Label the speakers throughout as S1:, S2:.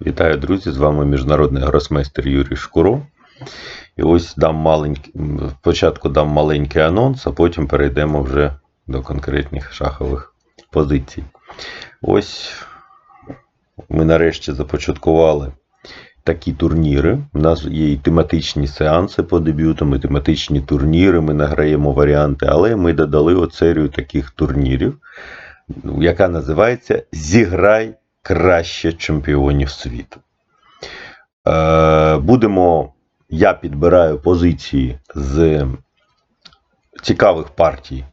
S1: Вітаю, друзі! З вами міжнародний гросмейстер Юрій Шкуро. І ось дам маленький, спочатку дам маленький анонс, а потім перейдемо вже до конкретних шахових позицій. Ось ми нарешті започаткували такі турніри. У нас є і тематичні сеанси по дебютам, і тематичні турніри. Ми награємо варіанти, але ми додали серію таких турнірів, яка називається Зіграй краще чемпіонів світу. Е, Будемо, я підбираю позиції з цікавих партій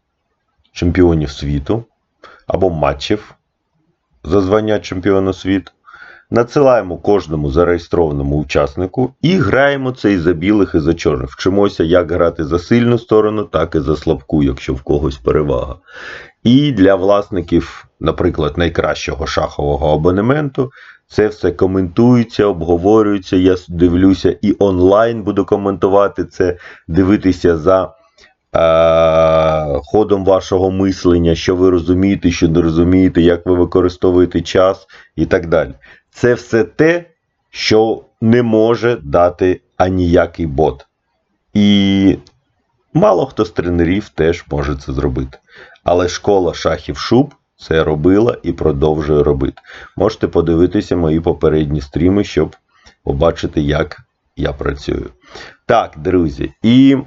S1: чемпіонів світу або матчів за звання чемпіона світу. Надсилаємо кожному зареєстрованому учаснику і граємо це і за білих, і за чорних. Вчимося, як грати за сильну сторону, так і за слабку, якщо в когось перевага. І для власників, наприклад, найкращого шахового абонементу, це все коментується, обговорюється. Я дивлюся і онлайн буду коментувати це, дивитися за е- ходом вашого мислення, що ви розумієте, що не розумієте, як ви використовуєте час і так далі. Це все те, що не може дати аніякий бот. І мало хто з тренерів теж може це зробити. Але школа шахів шуб це робила і продовжує робити. Можете подивитися мої попередні стріми, щоб побачити, як я працюю. Так, друзі, і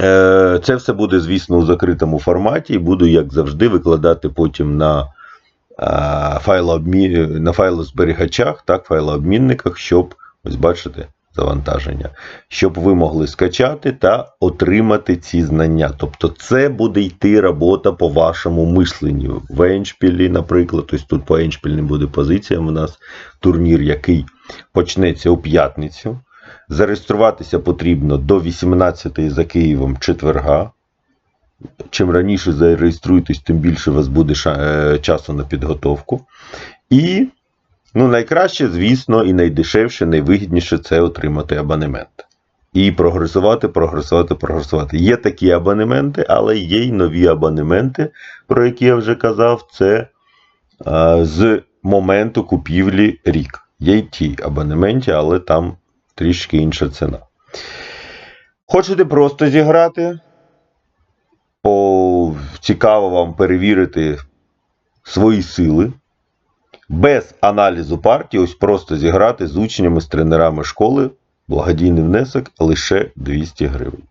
S1: е, це все буде, звісно, у закритому форматі, і буду, як завжди, викладати потім на файлообмі... на файлозберігачах, так, файлообмінниках, щоб, ось бачите, завантаження, щоб ви могли скачати та отримати ці знання. Тобто, це буде йти робота по вашому мисленню. В Еншпілі, наприклад, ось тут по Еншпільним буде позиціям у нас турнір, який почнеться у п'ятницю. Зареєструватися потрібно до 18 за Києвом четверга. Чим раніше зареєструєтесь, тим більше у вас буде часу на підготовку. І Ну, найкраще, звісно, і найдешевше, найвигідніше це отримати абонемент. І прогресувати, прогресувати, прогресувати. Є такі абонементи, але є й нові абонементи, про які я вже казав, це а, з моменту купівлі рік. Є й ті абонементи, але там трішки інша ціна. Хочете просто зіграти? По... Цікаво вам перевірити свої сили без аналізу партії, ось просто зіграти з учнями, з тренерами школи, благодійний внесок лише 200 гривень.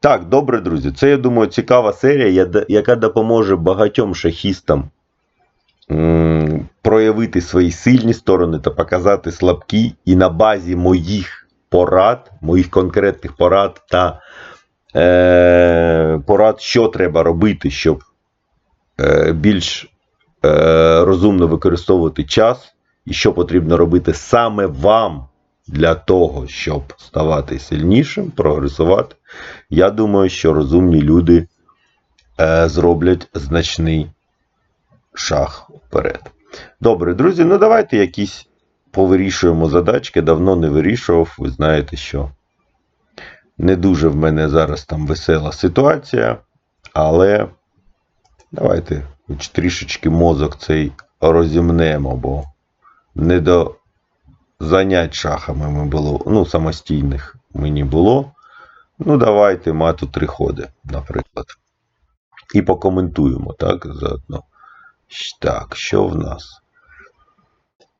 S1: Так, добре, друзі, це, я думаю, цікава серія, яка допоможе багатьом шахістам проявити свої сильні сторони та показати слабкі. І на базі моїх порад, моїх конкретних порад та е порад, що треба робити, щоб е більш розумно використовувати час, і що потрібно робити саме вам для того, щоб ставати сильнішим, прогресувати. Я думаю, що розумні люди е, зроблять значний шаг вперед. Добре, друзі, ну давайте якісь повирішуємо задачки. Давно не вирішував. Ви знаєте, що не дуже в мене зараз там весела ситуація, але давайте хоч трішечки мозок цей розімнемо, бо не до занять шахами ми було, ну, самостійних мені було. Ну, давайте мату три ходи, наприклад. І покоментуємо, так, заодно. Так, що в нас?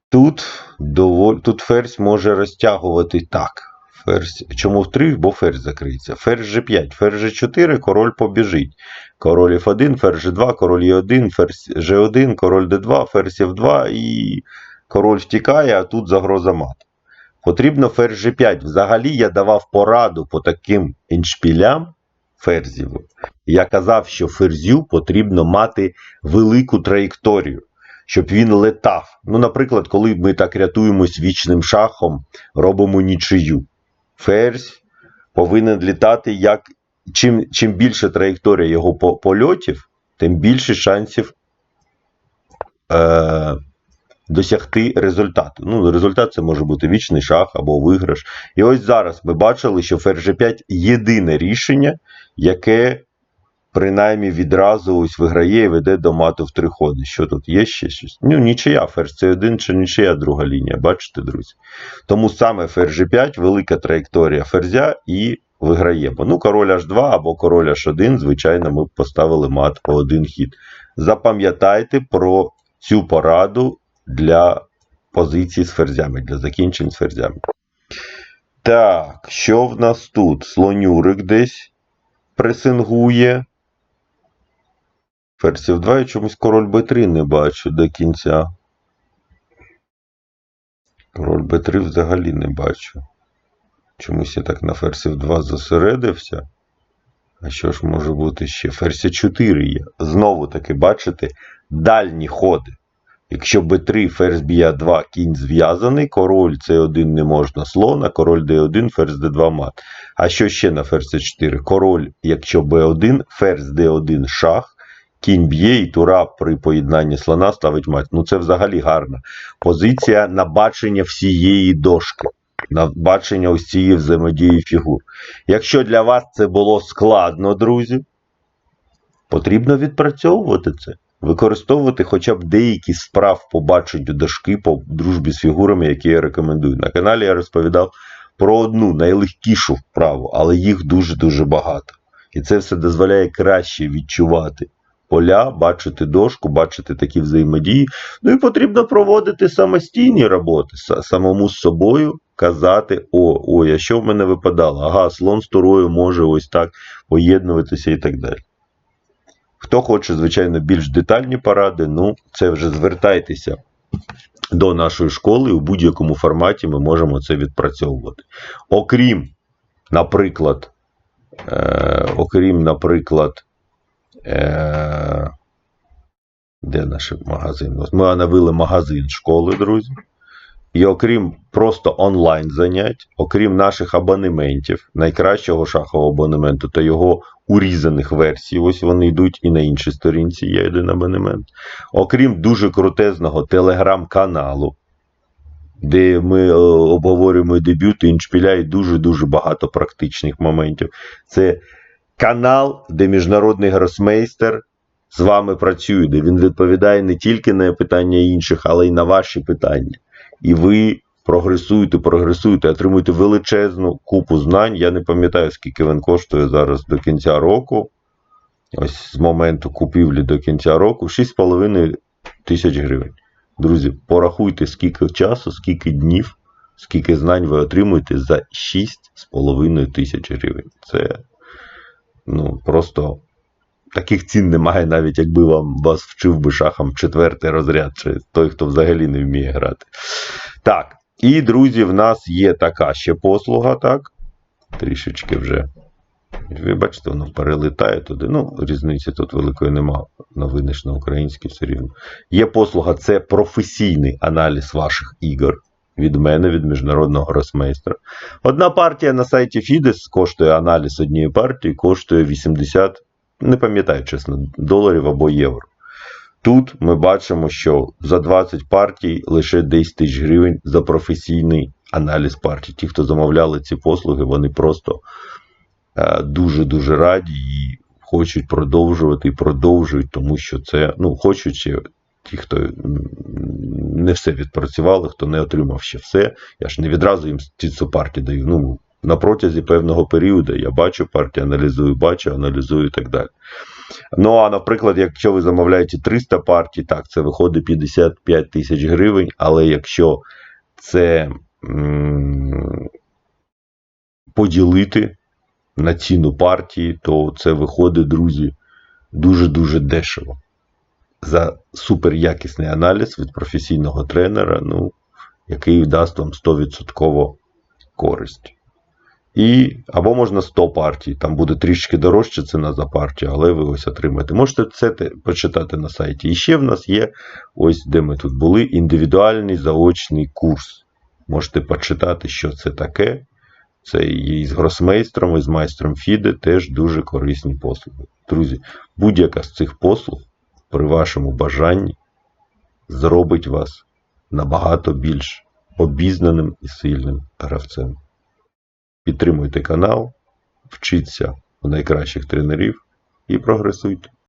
S1: Тут доволі, тут ферзь може розтягувати так. Ферзь. Чому в 3? Бо ферзь закриється. Ферзь G5, ферзь G4, король побіжить. Король F1, ферзь G2, король E1, ферзь G1, король D2, ферзь F2 і король втікає, а тут загроза мат. Потрібно ферзь G5. Взагалі я давав пораду по таким іншпілям ферзів. Я казав, що ферзю потрібно мати велику траєкторію, щоб він летав. Ну, Наприклад, коли ми так рятуємось вічним шахом, робимо нічию ферзь повинен літати як. Чим чим більше траєкторія його польотів, тим більше шансів е, досягти результату. Ну, Результат це може бути вічний шах або виграш. І ось зараз ми бачили, що ферзь 5 єдине рішення, яке принаймні відразу ось виграє і веде до мату в три ходи. Що тут є ще щось? Ну, нічия, ферзь це один чи нічия друга лінія, бачите, друзі. Тому саме ферзь G5, велика траєкторія ферзя і виграємо. Ну, король H2 або король H1, звичайно, ми поставили мат по один хід. Запам'ятайте про цю пораду для позицій з ферзями, для закінчень з ферзями. Так, що в нас тут? Слонюрик десь пресингує. Ферзь F2 я чомусь король b3 не бачу до кінця. Король b3 взагалі не бачу. Чомусь я так на ферзь F2 зосередився. А що ж може бути ще? Ферзь 4 є. Знову таки, бачите, дальні ходи. Якщо b3, ферзь б'є 2 кінь зв'язаний, король c1 не можна слон, а король d1, ферзь d2 мат. А що ще на ферзь c4? Король, якщо b1, ферзь d1 шах, кінь б'є і тура при поєднанні слона ставить мат. Ну це взагалі гарна позиція на бачення всієї дошки. На бачення ось цієї взаємодії фігур. Якщо для вас це було складно, друзі, потрібно відпрацьовувати це. Використовувати хоча б деякі справ по баченню дошки по дружбі з фігурами, які я рекомендую. На каналі я розповідав про одну найлегкішу вправу, але їх дуже-дуже багато. І це все дозволяє краще відчувати поля, бачити дошку, бачити такі взаємодії. Ну і потрібно проводити самостійні роботи, самому з собою казати: о, ой, а що в мене випадало? Ага, слон з турою може ось так поєднуватися і так далі. Хто хоче, звичайно, більш детальні поради, ну, це вже звертайтеся до нашої школи, у будь-якому форматі ми можемо це відпрацьовувати. Окрім, наприклад, е, окрім, наприклад, е, де наш магазин? Ми оновили магазин школи, друзі. І окрім просто онлайн занять, окрім наших абонементів, найкращого шахового абонементу та його урізаних версій, ось вони йдуть і на іншій сторінці є один абонемент. Окрім дуже крутезного телеграм-каналу, де ми е, обговорюємо дебюти, іншпіля і дуже-дуже багато практичних моментів. Це канал, де міжнародний гросмейстер з вами працює, де він відповідає не тільки на питання інших, але й на ваші питання. І ви прогресуєте, прогресуєте, отримуєте величезну купу знань. Я не пам'ятаю, скільки він коштує зараз до кінця року. Ось з моменту купівлі до кінця року 6,5 тисяч гривень. Друзі, порахуйте, скільки часу, скільки днів, скільки знань ви отримуєте за 6,5 тисяч гривень. Це ну, просто таких цін немає, навіть якби вам вас вчив би шахам четвертий розряд, чи той, хто взагалі не вміє грати. Так, і, друзі, в нас є така ще послуга, так? Трішечки вже. Ви бачите, воно перелітає туди. Ну, різниці тут великої нема. Новини ж на українській все рівно. Є послуга, це професійний аналіз ваших ігор. Від мене, від міжнародного гросмейстра. Одна партія на сайті Fides коштує аналіз однієї партії, коштує 80, не пам'ятаю чесно, доларів або євро. Тут ми бачимо, що за 20 партій лише 10 тисяч гривень за професійний аналіз партій. Ті, хто замовляли ці послуги, вони просто е, дуже-дуже раді і хочуть продовжувати і продовжують, тому що це, ну, хочуть ті, хто не все відпрацювали, хто не отримав ще все. Я ж не відразу їм цю партію даю. Ну, на протязі певного періоду я бачу партію, аналізую, бачу, аналізую і так далі. Ну, а наприклад, якщо ви замовляєте 300 партій, так, це виходить 55 тисяч гривень, але якщо це поділити на ціну партії, то це виходить, друзі, дуже-дуже дешево. За суперякісний аналіз від професійного тренера, ну, який дасть вам 100% користь. І або можна 100 партій, там буде трішки дорожче ціна за партію, але ви ось отримаєте. Можете це почитати на сайті. І ще в нас є, ось де ми тут були, індивідуальний заочний курс. Можете почитати, що це таке. Це і з гросмейстром, і з майстром Фіде теж дуже корисні послуги. Друзі, будь-яка з цих послуг при вашому бажанні зробить вас набагато більш обізнаним і сильним гравцем. Підтримуйте канал, вчіться у найкращих тренерів і прогресуйте.